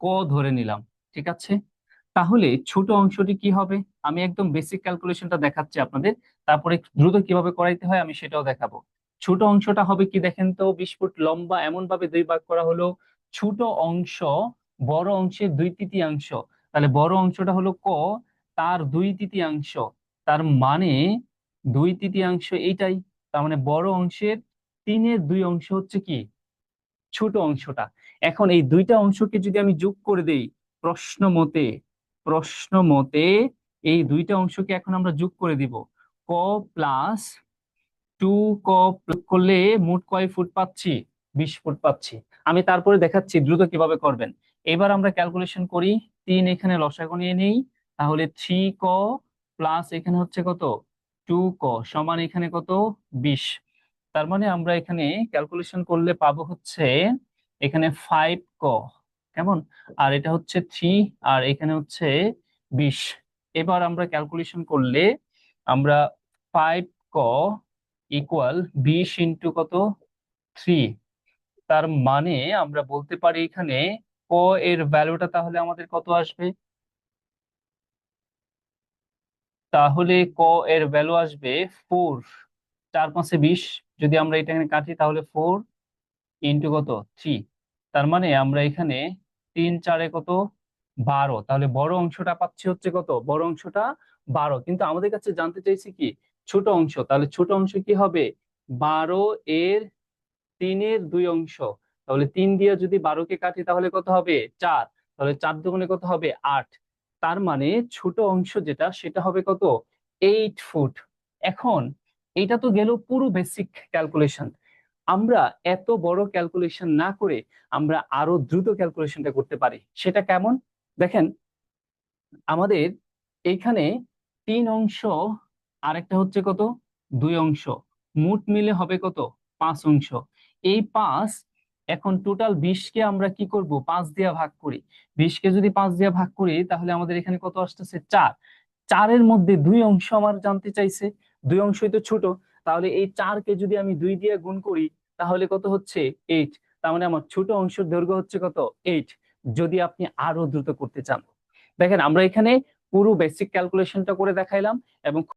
ক ধরে নিলাম, ঠিক আছে? তাহলে ছোট অংশটি কি হবে? আমি একদম বেসিক ক্যালকুলেশনটা দেখাচ্ছি আপনাদের, তারপরে দ্রুত কীভাবে করাইতে হয় আমি সেটাও দেখাবো। ছোট অংশটা হবে কি দেখেন তো, বিশ ফুট লম্বা এমন ভাবে দুই ভাগ করা হলো, ছোট অংশ বড় অংশের দুই তৃতীয়াংশ। তাহলে বড় অংশটা হলো ক, তার দুই তৃতীয়াংশ, তার মানে দুই তৃতীয়াংশ এইটাই, তার মানে বড় অংশের তিনের দুই অংশ হচ্ছে কি? ছোট অংশটা। এখন এই দুইটা অংশকে যদি আমি যোগ করে দেই, প্রশ্ন মতে প্রশ্ন মতে এই দুইটা অংশকে এখন আমরা যোগ করে দিব। ক প্লাস টু ক করলে মোট কয় ফুট পাচ্ছি? বিশ ফুট পাচ্ছি। আমি তারপরে দেখাচ্ছি দ্রুত কীভাবে করবেন। এবার আমরা ক্যালকুলেশন করি, তিন এখানে লসাগু নিয়ে নেই, তাহলে থ্রি ক প্লাস এখানে হচ্ছে কত? টু ক সমান এখানে কত? বিশ। তার মানে আমরা এখানে ক্যালকুলেশন করলে পাবো হচ্ছে এখানে ফাইভ ক, কেমন? আর এটা হচ্ছে থ্রি আর এখানে হচ্ছে বিশ। এবার আমরা ক্যালকুলেশন করলে আমরা ফাইভ ক ইকুয়াল বিশ ইন্টু কত? থ্রি তার মানে আমরা বলতে পারি এখানে ক এর ভ্যালুটা তাহলে আমাদের কত আসবে? তাহলে ক এর ভ্যালু আসবে ফোর চার পাঁচে বিশ। যদি আমরা এটা এখানে কাটি তাহলে ফোর ইন্টু কত? থ্রি তার মানে আমরা এখানে তিন চারে কত? বারো। তাহলে বড় অংশটা পাচ্ছি হচ্ছে কত? বড় অংশটা বারো। কিন্তু আমাদের কাছে জানতে চাইছি কি? ছোট অংশ। তাহলে ছোট অংশ কি হবে? বারো এর তিনের দুই অংশ। তাহলে তিন দিয়ে যদি বারোকে কাটি তাহলে কত হবে? চার। তাহলে চার দুগুণে কত হবে? আট। তার মানে ছোট অংশ যেটা, সেটা হবে কত? এইট ফুট এখন এটা তো গেল পুরো বেসিক ক্যালকুলেশন আমরা এত বড় ক্যালকুলেশন না করে আমরা আরও দ্রুত ক্যালকুলেশনটা করতে পারি। সেটা কেমন? দেখেন, আমাদের এইখানে তিন অংশ, আরেকটা হচ্ছে কত? দুই অংশ। মোট মিলে হবে কত? পাঁচ অংশ। এই পাঁচ, এখন টোটাল বিশকে আমরা কি করব? পাঁচ দিয়ে ভাগ করি। বিশকে যদি পাঁচ দিয়ে ভাগ করি, তাহলে আমাদের এখানে কত আসতেছে? চার। চারের মধ্যে দুই অংশ আমার জানতে চাইছে। দুই অংশই তো ছোট। তাহলে এই চারকে যদি আমি দুই দিয়ে গুণ করি, তাহলে কত হচ্ছে? এইট তার মানে আমার ছোট অংশের দৈর্ঘ্য হচ্ছে কত? এইট যদি আপনি আরও দ্রুত করতে চান। দেখেন, আমরা এখানে পুরো বেসিক ক্যালকুলেশনটা করে দেখাইলাম এবং